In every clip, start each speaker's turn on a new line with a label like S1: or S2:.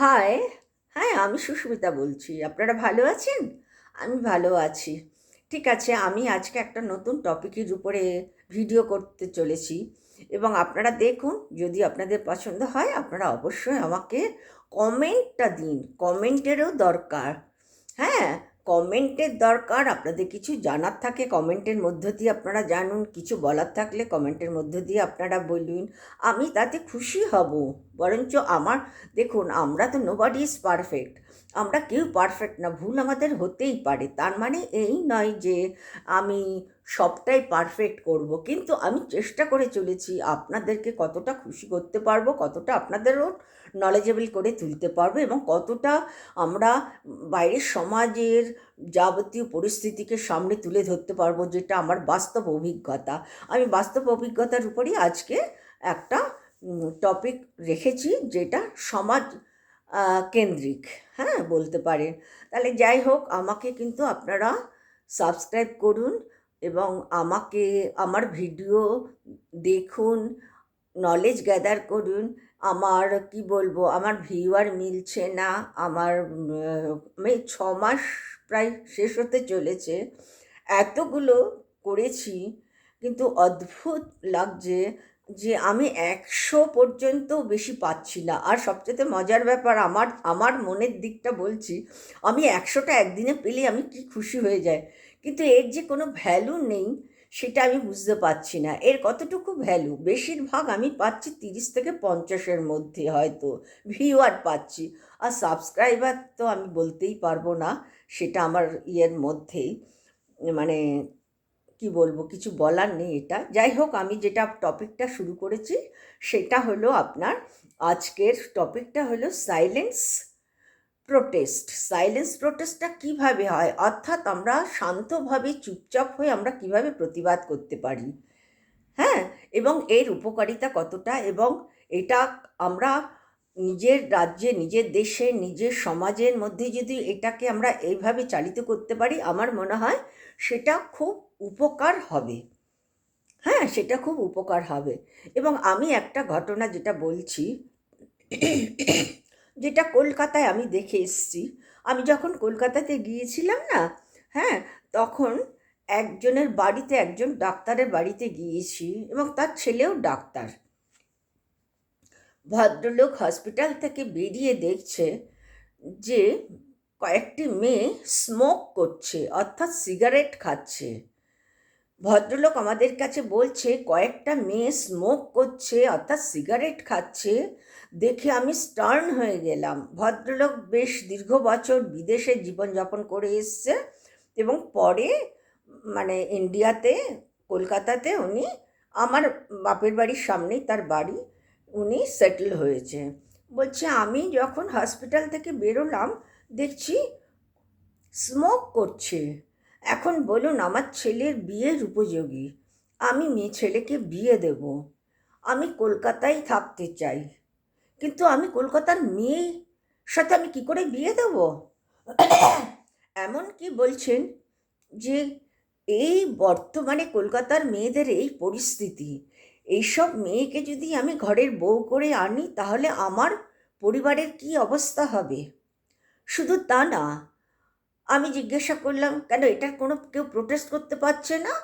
S1: High হ্যাঁ আমি সুস্মিতা বলছি। আপনারা ভালো আছেন? আমি ভালো আছি। ঠিক আছে, আমি আজকে একটা নতুন টপিকের উপরে ভিডিও করতে চলেছি। এবং আপনারা দেখুন, যদি আপনাদের পছন্দ হয়, আপনারা অবশ্যই আমাকে কমেন্টটা দিন। কমেন্টেরও দরকার। হ্যাঁ কমেন্টের দরকার। আপনাদের কিছু জানার থাকে কমেন্টের মধ্য দিয়ে আপনারা জানুন। কিছু বলার থাকলে কমেন্টের মধ্য দিয়ে আপনারা বলুন। আমি তাতে খুশি হব। বরঞ্চ আমার, দেখুন, আমরা তো নোবডি ইজ পারফেক্ট আমরা কেউ পারফেক্ট না, ভুল আমাদের হতেই পারে। তার মানে এই নয় যে আমি সবটাই পারফেক্ট করব, কিন্তু আমি চেষ্টা করে চলেছি আপনাদেরকে কতটা খুশি করতে পারব, কতটা আপনাদেরও নলেজেবল করে তুলতে পারব এবং কতটা আমরা বাইরের সমাজের যাবতীয় পরিস্থিতিকে সামনে তুলে ধরতে পারব, যেটা আমার বাস্তব অভিজ্ঞতা। আমি বাস্তব অভিজ্ঞতার উপরই আজকে একটা টপিক রেখেছি যেটা সমাজ কেন্দ্রিক হ্যাঁ বলতে পারেন। তাহলে যাই হোক, আমাকে কিন্তু আপনারা সাবস্ক্রাইব করুন এবং আমাকে, আমার ভিডিও দেখুন নলেজ গ্যাদার করুন। আমার, কি বলব, আমার ভিউয়ার মিলছে না, আমার আমি ছ মাস প্রায় শেষ হতে চলেছে। এতগুলো করেছি, কিন্তু অদ্ভুত লাগছে যে আমি একশো পর্যন্ত বেশি পাচ্ছি না। আর সবচেয়ে মজার ব্যাপার, আমার আমার মনের দিকটা বলছি, আমি একশোটা একদিনে পেলে আমি কি খুশি হয়ে যায় কিন্তু এর যে কোনো ভ্যালু নেই, সেটা আমি বুঝতে পারছি না। এর কতটুকু ভ্যালু বেশিরভাগ আমি পাচ্ছি তিরিশ থেকে পঞ্চাশের মধ্যে হয়তো ভিউয়ার পাচ্ছি। আর সাবস্ক্রাইবার তো আমি বলতেই পারব না, সেটা আমার ইয়ের মধ্যেই মানে কি বলব, কিছু বলার নেই এটা। যাই হোক, আমি যেটা টপিকটা শুরু করেছি, সেটা হলো আপনার আজকের টপিকটা হলো সাইলেন্স প্রোটেস্ট সাইলেন্স প্রোটেস্টটা কীভাবে হয়? অর্থাৎ আমরা শান্তভাবে, চুপচাপ হয়ে আমরা কীভাবে প্রতিবাদ করতে পারি? হ্যাঁ? এবং এর উপকারিতা কতটা? এবং এটা আমরা নিজের রাজ্যে, নিজের দেশে, নিজের সমাজের মধ্যে যদি এটাকে আমরা এইভাবে চালিত করতে পারি, আমার মনে হয় সেটা খুব উপকার হবে। হ্যাঁ সেটা খুব উপকার হবে। এবং আমি একটা ঘটনা যেটা বলছি, যেটা কলকাতায় আমি দেখে এসছি। আমি যখন কলকাতাতে গিয়েছিলাম না হ্যাঁ তখন একজনের বাড়িতে একজন ডাক্তারের বাড়িতে গিয়েছি এবং তার ছেলেও ডাক্তার। ভদ্রলোক হসপিটাল থেকে বেরিয়ে দেখছে যে কয়েকটি মেয়ে স্মোক করছে, অর্থাৎ সিগারেট খাচ্ছে। ভদ্রলোক আমাদের কাছে বলছে, কয়েকটা মেয়ে স্মোক করছে, অর্থাৎ সিগারেট খাচ্ছে। দেখে আমি স্টার্ন হয়ে গেলাম। ভদ্রলোক বেশ দীর্ঘ বছর বিদেশে জীবনযাপন করে এসছে এবং পরে মানে ইন্ডিয়াতে, কলকাতাতে উনি আমার বাপের বাড়ির সামনেই তার বাড়ি উনি সেটেল হয়েছে। বলছে, আমি যখন হসপিটাল থেকে বেরোলাম, দেখছি স্মোক করছে। এখন বলুন, আমার ছেলের বিয়ের উপযোগী। আমি মেয়ে ছেলেকে বিয়ে দেব। আমি কলকাতায় থাকতে চাই। কিন্তু আমি কলকাতার মেয়ে সাথে আমি কি করে বিয়ে দেব? এমন কি বলছেন যে, এই বর্তমানে কলকাতার মেয়েদের এই পরিস্থিতি। এইসব মেয়েকে যদি আমি ঘরের বউ করে আনি, তাহলে আমার পরিবারের কি অবস্থা হবে? শুধু তা না, আমি জিজ্ঞাসা করলাম, কেন এটার কোনো কেউ প্রোটেস্ট করতে পারছে না?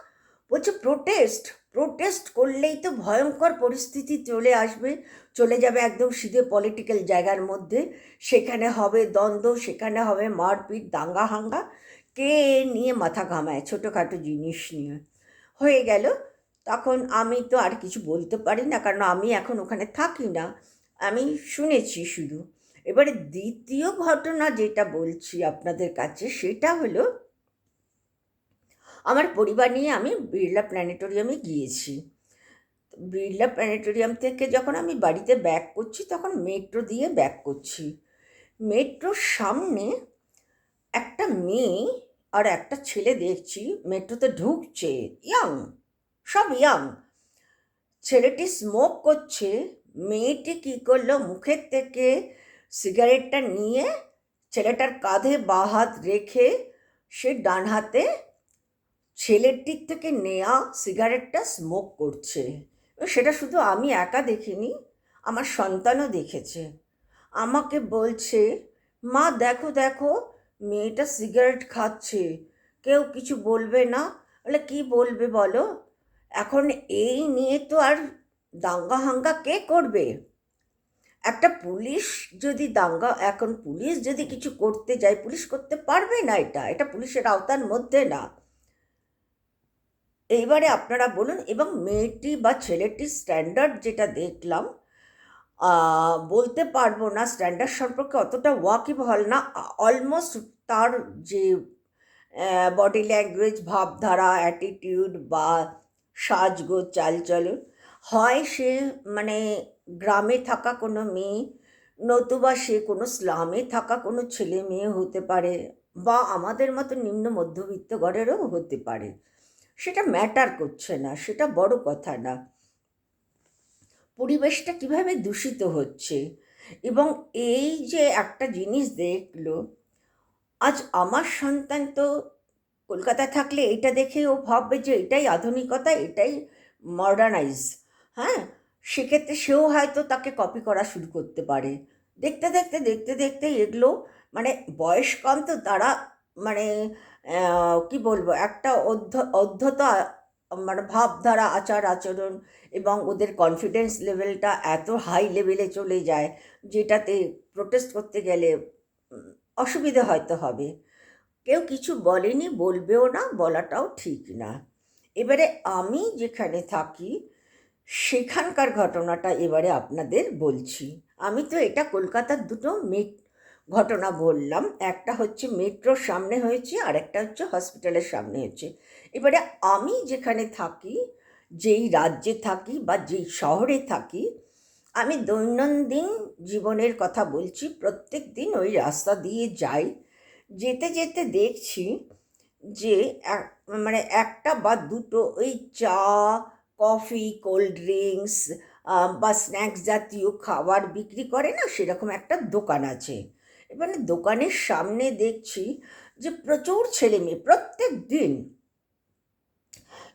S1: বলছে প্রোটেস্ট প্রোটেস্ট করলেই তো ভয়ঙ্কর পরিস্থিতি চলে আসবে, চলে যাবে একদম সিধে পলিটিক্যাল জায়গার মধ্যে। সেখানে হবে দ্বন্দ্ব, সেখানে হবে মারপিট, দাঙ্গা হাঙ্গা। কে নিয়ে মাথা ঘামায়? ছোটোখাটো জিনিস নিয়ে। হয়ে গেল। তখন আমি তো আর কিছু বলতে পারি না, কারণ আমি এখন ওখানে থাকি না। আমি শুনেছি শুধু। এবারে দ্বিতীয় ঘটনা যেটা বলছি আপনাদের কাছে, সেটা হলো, আমার পরিবার নিয়ে আমি বিড়লা প্ল্যানেটোরিয়ামে গিয়েছি। বিড়লা প্ল্যানেটোরিয়াম থেকে যখন আমি বাড়িতে ব্যাক করছি, তখন মেট্রো দিয়ে ব্যাক করছি। মেট্রোর সামনে একটা মেয়ে আর একটা ছেলে দেখছি, মেট্রোতে ঢুকছে ইয়াং সব ইয়াং ছেলেটি স্মোক করছে, মেয়েটি কী করল মুখের থেকে সিগারেটটা নিয়ে, ছেলেটার কাঁধে বা হাত রেখে সে ডান হাতে ছেলেটির থেকে নেয়া সিগারেটটা স্মোক করছে। সেটা শুধু আমি একা দেখিনি, আমার সন্তানও দেখেছে। আমাকে বলছে, মা, দেখো দেখো, মেয়েটা সিগারেট খাচ্ছে। কেউ কিছু বলবে না? বলে, কি বলবে বলো? এখন এই নিয়ে তো আর দাঙ্গা হাঙ্গা কে করবে? একটা পুলিশ যদি দাঙ্গা, এখন পুলিশ যদি কিছু করতে যায়, পুলিশ করতে পারবে না এটা? এটা পুলিশের আওতার মধ্যে না। এইবারে আপনারা বলুন, এবং মেয়েটি বা ছেলেটির স্ট্যান্ডার্ড যেটা দেখলাম বলতে পারব না স্ট্যান্ডার্ড সম্পর্কে অতটা ওয়াকিবহল না। অলমোস্ট তার যে বডি ল্যাঙ্গুয়েজ ভাবধারা অ্যাটিটিউড বা সাজগোজ, চালচলন। হয় সে মানে গ্রামে থাকা কোনো মেয়ে, নতুবা সে কোনো স্লামে থাকা কোনো ছেলে মেয়ে হতে পারে বা আমাদের মতো নিম্ন মধ্যবিত্ত ঘরেরও হতে পারে। সেটা ম্যাটার করছে না, সেটা বড় কথা না। পরিবেশটা কীভাবে দূষিত হচ্ছে? এবং এই যে একটা জিনিস দেখল, আজ আমার সন্তান তো কলকাতায় থাকলে এটা দেখে ও ভাববে যে এটাই আধুনিকতা, এটাই মডার্নাইজ হ্যাঁ? সেক্ষেত্রে সেও হয়তো তাকে কপি করা শুরু করতে পারে। দেখতে দেখতে দেখতে দেখতে এগুলো মানে বয়স কম তো তারা মানে কি বলব, একটা অধ্য অধ্যতা মানে ভাবধারা, আচার, আচরণ এবং ওদের কনফিডেন্স লেভেলটা এত হাই লেভেলে চলে যায় যেটাতে প্রোটেস্ট করতে গেলে অসুবিধে হয়তো হবে। কেউ কিছু বলেনি, বলবেও না, বলাটাও ঠিক না। এবারে আমি যেখানে থাকি, সেখানকার ঘটনাটা এবারে আপনাদের বলছি। আমি তো এটা কলকাতার দুটো মেট, ঘটনা বললাম। একটা হচ্ছে মেট্রোর সামনে হয়েছে আর একটা হচ্ছে হসপিটালের সামনে হয়েছে। এবারে আমি যেখানে থাকি, যেই রাজ্যে থাকি বা যেই শহরে থাকি, আমি দৈনন্দিন জীবনের কথা বলছি। প্রত্যেক দিন ওই রাস্তা দিয়ে যাই যেতে যেতে দেখছি যে এক- মানে একটা বা দুটো ওই চা, কফি, কোল্ড ড্রিঙ্কস বা স্ন্যাক্স জাতীয় খাবার বিক্রি করে না, সেরকম একটা দোকান আছে। এবারে দোকানের সামনে দেখছি যে প্রচুর ছেলে মেয়ে, প্রত্যেক দিন।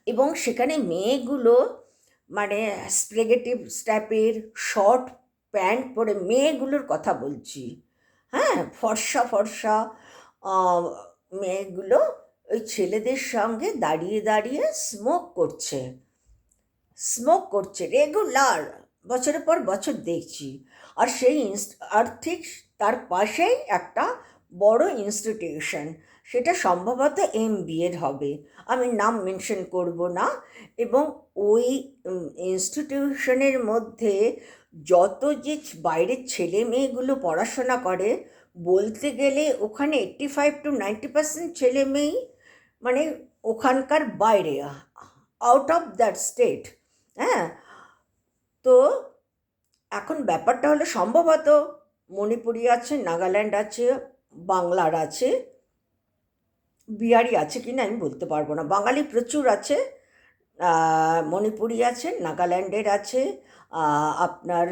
S1: এবং সেখানে মেয়েগুলো মানে স্প্রেগেটিভ স্ট্যাপের শর্ট প্যান্ট পরে মেয়েগুলোর কথা বলছি। হ্যাঁ ফর্সা ফর্সা মেয়েগুলো ওই ছেলেদের সঙ্গে দাঁড়িয়ে দাঁড়িয়ে স্মোক করছে। স্মোক করছে রেগুলার বছরের পর বছর দেখছি। আর সেই আর ঠিক তার পাশেই একটা বড় ইনস্টিটিউশন সেটা সম্ভবত এম এর হবে। আমি নাম মেনশন করব না। এবং ওই ইনস্টিটিউশনের মধ্যে যত যে বাইরের ছেলে মেয়েগুলো পড়াশোনা করে বলতে গেলে ওখানে eighty five to ninety percent ছেলে মেয়েই মানে ওখানকার বাইরে আউট অফ দ্যাট স্টেট হ্যাঁ? তো এখন ব্যাপারটা হলো সম্ভবত মণিপুরি আছে, নাগাল্যান্ড আছে, বাংলার আছে, বিহারি আছে কি না আমি বলতে পারব না। বাঙালি প্রচুর আছে মণিপুরি আছে, নাগাল্যান্ডের আছে আপনার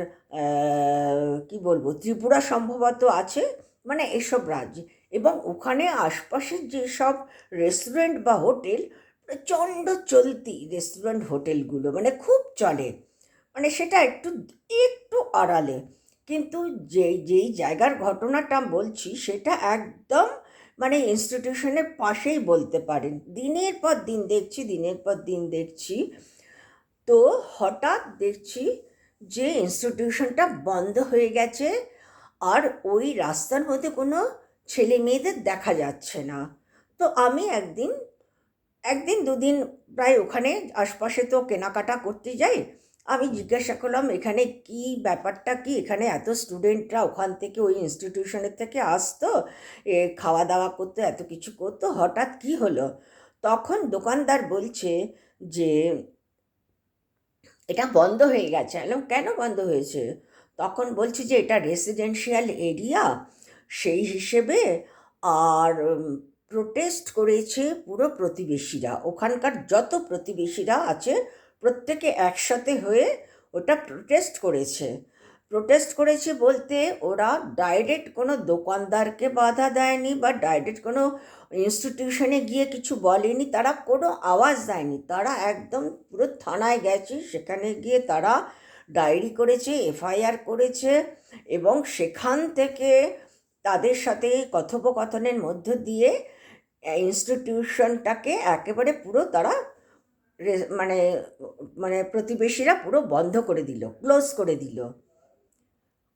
S1: কি বলব, ত্রিপুরা সম্ভবত আছে। মানে এসব রাজ্য। এবং ওখানে আশপাশের যেসব রেস্টুরেন্ট বা হোটেল প্রচণ্ড চলতি রেস্টুরেন্ট হোটেলগুলো মানে খুব চলে। মানে সেটা একটু একটু আড়ালে। কিন্তু যেই যেই জায়গার ঘটনাটা বলছি, সেটা একদম মানে ইনস্টিটিউশনের পাশেই বলতে পারেন। দিনের পর দিন দেখছি, দিনের পর দিন দেখছি। তো হঠাৎ দেখছি যে ইনস্টিটিউশনটা বন্ধ হয়ে গেছে। আর ওই রাস্তার মধ্যে কোনো ছেলে মেয়েদের দেখা যাচ্ছে না। তো আমি একদিন একদিন দুদিন প্রায় ওখানে আশপাশে তো কেনাকাটা করতে যাই, আমি জিজ্ঞাসা করলাম, এখানে কি ব্যাপারটা? কি এখানে এত স্টুডেন্টরা ওখান থেকে ওই ইনস্টিটিউশনের থেকে আসতো? এ খাওয়া দাওয়া করতো, এত কিছু করতো? হঠাৎ কি হলো? তখন দোকানদার বলছে যে, এটা বন্ধ হয়ে গেছে। আমি কেন বন্ধ হয়েছে? তখন বলছি যে, এটা রেসিডেন্সিয়াল এরিয়া সেই হিসেবে আর প্রোটেস্ট করেছে পুরো প্রতিবেশীরা। ওখানকার যত প্রতিবেশীরা আছে, প্রত্যেকে একসাথে হয়ে ওটা প্রোটেস্ট করেছে। প্রোটেস্ট করেছে বলতে ওরা ডাইরেক্ট কোনো দোকানদারকে বাধা দেয়নি বা ডাইরেক্ট কোনো ইনস্টিটিউশনে গিয়ে কিছু বলেনি। তারা কোনো আওয়াজ দেয়নি। তারা একদম পুরো থানায় গেছে। সেখানে গিয়ে তারা ডায়েরি করেছে, এফআইআর করেছে এবং সেখান থেকে তাদের সাথে কথোপকথনের মধ্য দিয়ে ইনস্টিটিউশনটাকে একেবারে পুরো তারা মানে মানে প্রতিবেশীরা পুরো বন্ধ করে দিল ক্লোজ করে দিল।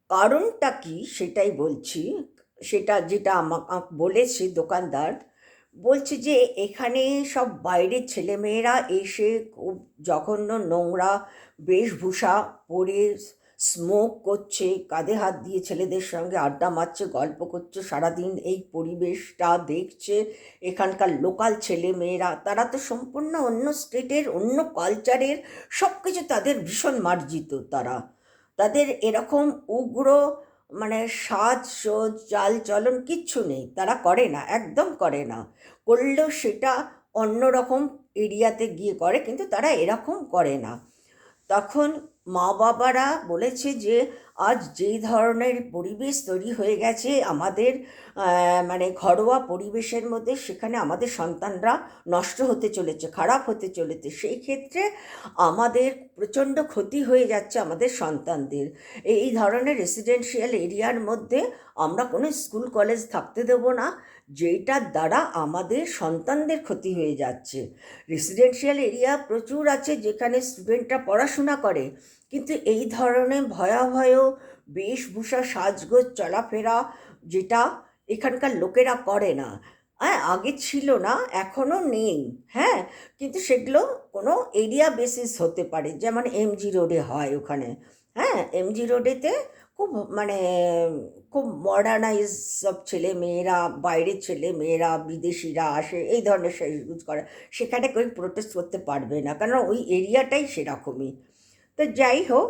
S1: কারণটা কি সেটাই বলছি, সেটা যেটা আমাকে বলেছে দোকানদার বলছে যে এখানে সব বাইরের ছেলেমেয়েরা এসে খুব জঘন্য নোংরা বেশভূষা পরে স্মোক করছে, কাঁধে হাত দিয়ে ছেলেদের সঙ্গে আড্ডা মারছে, গল্প করছে, সারাদিন এই পরিবেশটা দেখছে, এখানকার লোকাল ছেলে মেয়েরা তারা তো সম্পূর্ণ অন্য স্টেটের অন্য কালচারের সব কিছু তাদের ভীষণ মার্জিত তারা। তাদের এরকম উগ্র মানে সাজ, সোজ চাল চলন কিচ্ছু নেই। তারা করে না, একদম করে না। করলেও সেটা অন্য রকম এরিয়াতে গিয়ে করে, কিন্তু তারা এরকম করে না। তখন মা বাবারা বলেছে যে আজ যেই ধরনের পরিবেশ তৈরি হয়ে গেছে আমাদের মানে ঘরোয়া পরিবেশের মধ্যে সেখানে আমাদের সন্তানরা নষ্ট হতে চলেছে, খারাপ হতে চলেছে, সেই ক্ষেত্রে আমাদের প্রচণ্ড ক্ষতি হয়ে যাচ্ছে আমাদের সন্তানদের। এই ধরনের রেসিডেন্সিয়াল এরিয়ার মধ্যে আমরা কোনো স্কুল, কলেজ থাকতে দেবো না যেটার দ্বারা আমাদের সন্তানদের ক্ষতি হয়ে যাচ্ছে। রেসিডেন্সিয়াল এরিয়া প্রচুর আছে যেখানে স্টুডেন্টরা পড়াশোনা করে কিন্তু এই ধরনের ভয়াবহ বেশভূষা সাজগোজ চলাফেরা যেটা এখানকার লোকেরা করে না হ্যাঁ আগে ছিল না, এখনও নেই হ্যাঁ? কিন্তু সেগুলো কোনো এরিয়া বেসিস হতে পারে, যেমন এমজি রোডে হয় ওখানে হ্যাঁ? এমজি রোডেতে খুব মানে খুব মডার্নাইজ সব ছেলে মেয়েরা বাইরের ছেলে মেয়েরা বিদেশিরা আসে, এই ধরনের ইউজ করে, সেখানে কেউ প্রোটেস্ট করতে পারবে না কারণ ওই এরিয়াটাই সেরকমই। তো যাই হোক,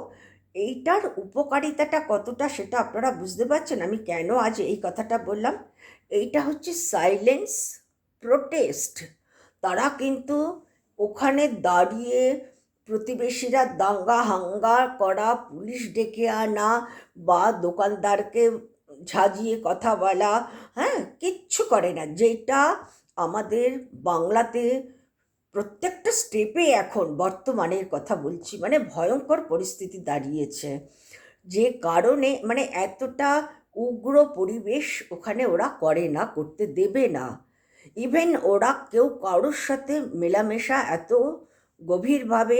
S1: এইটার উপকারিতাটা কতটা সেটা আপনারা বুঝতে পারছেন। আমি কেন আজ এই কথাটা বললাম? এইটা হচ্ছে সাইলেন্স প্রোটেস্ট তারা কিন্তু ওখানে দাঁড়িয়ে প্রতিবেশীরা দাঙ্গা হাঙ্গা করা, পুলিশ ডেকে আনা বা দোকানদারকে ঝাঁজিয়ে কথা বলা হ্যাঁ কিচ্ছু করে না। যেটা আমাদের বাংলাতে প্রত্যেকটা স্টেপে এখন বর্তমানের কথা বলছি। মানে ভয়ঙ্কর পরিস্থিতি দাঁড়িয়েছে। যে কারণে মানে এতটা উগ্র পরিবেশ ওখানে ওরা করে না, করতে দেবে না। ইভেন ওরা কেউ কারোর সাথে মেলামেশা এত গভীরভাবে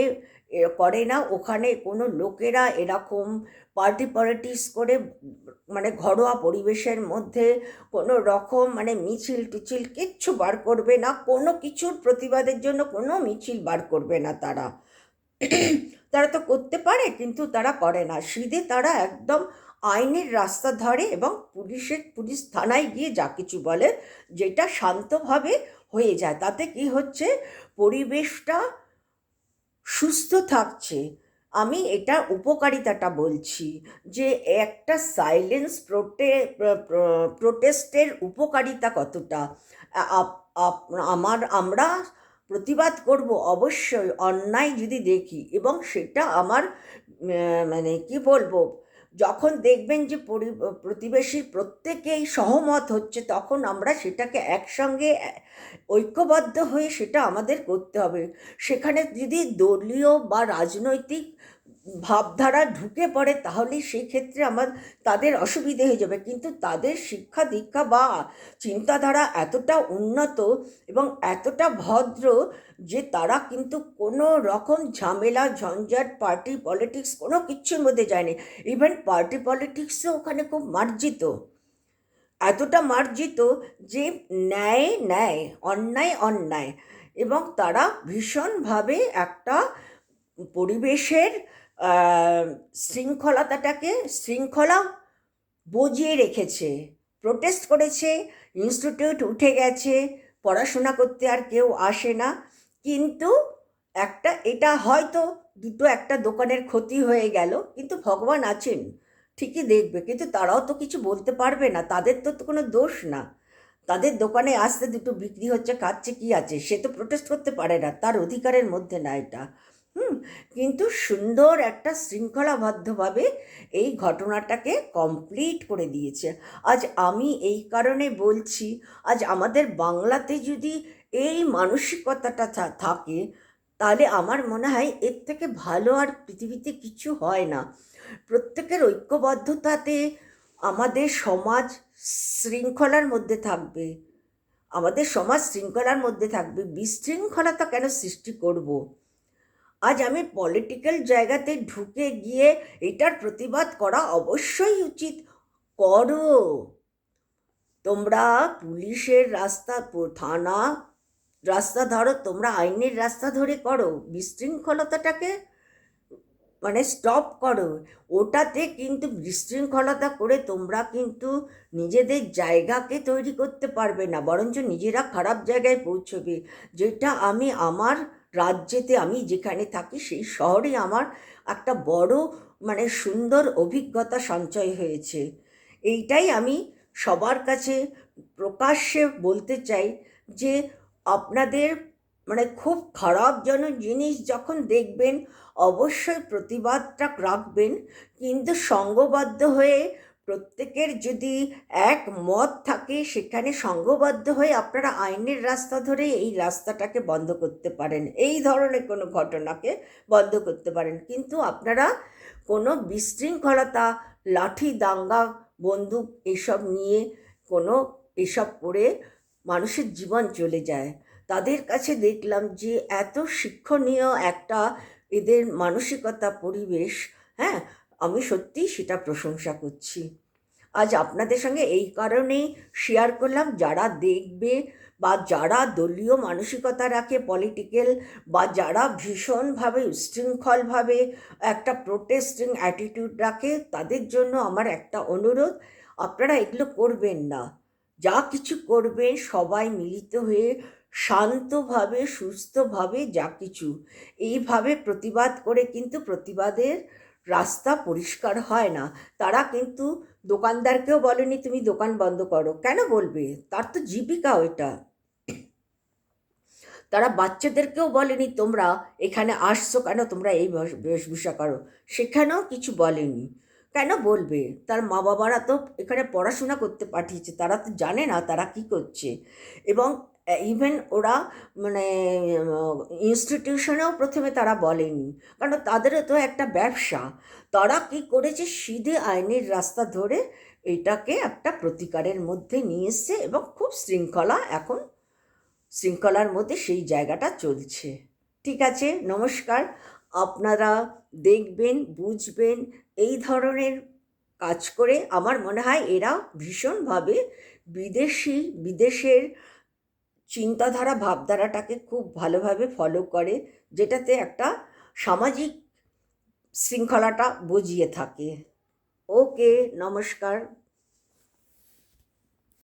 S1: করে না। ওখানে কোনো লোকেরা এরকম পার্টি পলিটিক্স করে মানে ঘরোয়া পরিবেশের মধ্যে কোনো রকম মানে মিছিল টিছিল কিচ্ছু বার করবে না। কোনো কিছুর প্রতিবাদের জন্য কোনো মিছিল বার করবে না তারা। তারা তো করতে পারে কিন্তু তারা করে না। সিধে তারা একদম আইনের রাস্তা ধরে এবং পুলিশের, পুলিশ থানায় গিয়ে যা কিছু বলে, যেটা শান্তভাবে হয়ে যায়। তাতে কি হচ্ছে? পরিবেশটা সুস্থ থাকছে। আমি এটা উপকারিতাটা বলছি যে একটা সাইলেন্স প্রোটে প্রোটেস্টের উপকারিতা কতটা? আমার, আমরা প্রতিবাদ করব অবশ্যই, অন্যায় যদি দেখি এবং সেটা আমার মানে কি বলব? যখন দেখবেন যে পরি- প্রতিবেশীর প্রত্যেকেই সহমত হচ্ছে, তখন আমরা সেটাকে একসঙ্গে ঐক্যবদ্ধ হয়ে সেটা আমাদের করতে হবে। সেখানে যদি দলীয় বা রাজনৈতিক ভাবধারা ঢুকে পড়ে, তাহলে সেই ক্ষেত্রে আমার তাদের অসুবিধে হয়ে যাবে। কিন্তু তাদের শিক্ষা দীক্ষা বা চিন্তাধারা এতটা উন্নত এবং এতটা ভদ্র যে তারা কিন্তু কোনো রকম ঝামেলা, ঝঞ্ঝাট, পার্টি পলিটিক্স কোনো কিচ্ছুর মধ্যে যায়নি। ইভেন পার্টি পলিটিক্সও ওখানে খুব মার্জিত। এতটা মার্জিত যে ন্যায় ন্যায়, অন্যায় অন্যায় এবং তারা ভীষণভাবে একটা পরিবেশের শৃঙ্খলতাটাকে শৃঙ্খলা বজিয়ে রেখেছে প্রোটেস্ট করেছে ইনস্টিটিউট উঠে গেছে, পড়াশোনা করতে আর কেউ আসে না। কিন্তু একটা, এটা হয়তো দুটো একটা দোকানের ক্ষতি হয়ে গেল, কিন্তু ভগবান আছেন, ঠিকই দেখবে, কিন্তু তারাও তো কিছু বলতে পারবে না, তাদের তো কোনো দোষ না। তাদের দোকানে আসতে দুটো বিক্রি হচ্ছে, খাচ্ছে কি আছে, সে তো প্রোটেস্ট করতে পারে না, তার অধিকারের মধ্যে না এটা। হুম, কিন্তু সুন্দর একটা শৃঙ্খলাবদ্ধভাবে এই ঘটনাটাকে কমপ্লিট করে দিয়েছে। আজ আমি এই কারণে বলছি, আজ আমাদের বাংলাতে যদি এই মানসিকতাটা থাকে, তাহলে আমার মনে হয় এর থেকে ভালো আর পৃথিবীতে কিছু হয় না। প্রত্যেকের ঐক্যবদ্ধতাতে আমাদের সমাজ শৃঙ্খলার মধ্যে থাকবে। আমাদের সমাজ শৃঙ্খলার মধ্যে থাকবে। বিশৃঙ্খলতা কেন সৃষ্টি করব? আজ আমি পলিটিক্যাল জায়গাতে ঢুকে গিয়ে এটার প্রতিবাদ করা অবশ্যই উচিত। করো। তোমরা পুলিশের রাস্তা, থানা, রাস্তা ধরো, তোমরা আইনের রাস্তা ধরে করো, বিশৃঙ্খলতাটাকে মানে স্টপ করো। ওটাতে কিন্তু বিশৃঙ্খলতা করে তোমরা কিন্তু নিজেদের জায়গাকে তৈরি করতে পারবে না, বরঞ্চ নিজেরা খারাপ জায়গায় পৌঁছবে। যেটা আমি আমার রাজ্যেতে আমি যেখানে থাকি, সেই শহরে আমার একটা বড় মানে সুন্দর অভিজ্ঞতা সঞ্চয় হয়েছে। এইটাই আমি সবার কাছে প্রকাশ্যে বলতে চাই যে, আপনাদের মানে খুব খারাপ যেন জিনিস যখন দেখবেন, অবশ্যই প্রতিবাদটা রাখবেন। কিন্তু সঙ্গবদ্ধ হয়ে প্রত্যেকের যদি এক মত থাকে, সেখানে সঙ্গবদ্ধ হয়ে আপনারা আইনের রাস্তা ধরে এই রাস্তাটাকে বন্ধ করতে পারেন। এই ধরনের কোনো ঘটনাকে বন্ধ করতে পারেন। কিন্তু আপনারা কোনো বিশৃঙ্খলতা, লাঠি, দাঙ্গা, বন্দুক এসব নিয়ে কোনো এসব করে মানুষের জীবন চলে যায়। তাদের কাছে দেখলাম যে এত শিক্ষণীয় একটা এদের মানসিকতা পরিবেশ হ্যাঁ? আমি সত্যি সেটা প্রশংসা করছি। আজ আপনাদের সঙ্গে এই কারণেই শেয়ার করলাম, যারা দেখবে বা যারা দলীয় মানসিকতা রাখে পলিটিক্যাল বা যারা ভীষণভাবে উশৃঙ্খলভাবে একটা প্রোটেস্টিং অ্যাটিটিউড রাখে, তাদের জন্য আমার একটা অনুরোধ, আপনারা এগুলো করবেন না। যা কিছু করবেন, সবাই মিলিত হয়ে শান্তভাবে, সুস্থভাবে যা কিছু। এইভাবে প্রতিবাদ করে কিন্তু প্রতিবাদের রাস্তা পরিষ্কার হয় না। তারা কিন্তু দোকানদারকেও বলেনি, তুমি দোকান বন্ধ করো। কেন বলবে? তার তো জীবিকা ওইটা। তারা বাচ্চাদেরকেও বলেনি, তোমরা এখানে আসছো কেন? তোমরা এই বেশ- বেশভূষা করো। সেখানেও কিছু বলেনি। কেন বলবে? তার মা বাবারা তো এখানে পড়াশোনা করতে পাঠিয়েছে, তারা তো জানে না তারা কি করছে। এবং ইভেন ওরা মানে ইনস্টিটিউশনেও প্রথমে তারা বলেনি। কারণ তাদেরও তো একটা ব্যবসা। তারা কি করেছে? সিধে আইনের রাস্তা ধরে এটাকে একটা প্রতিকারের মধ্যে নিয়ে এসছে এবং খুব শৃঙ্খলা এখন, শৃঙ্খলার মধ্যে সেই জায়গাটা চলছে। ঠিক আছে? নমস্কার। আপনারা দেখবেন, বুঝবেন, এই ধরনের কাজ করে আমার মনে হয় এরা ভীষণভাবে বিদেশি, বিদেশের চিন্তাধারা ভাবধারাটাকে খুব ভালোভাবে ফলো করে যেটাতে একটা সামাজিক শৃঙ্খলাটা বুঝিয়ে থাকে। ওকে নমস্কার।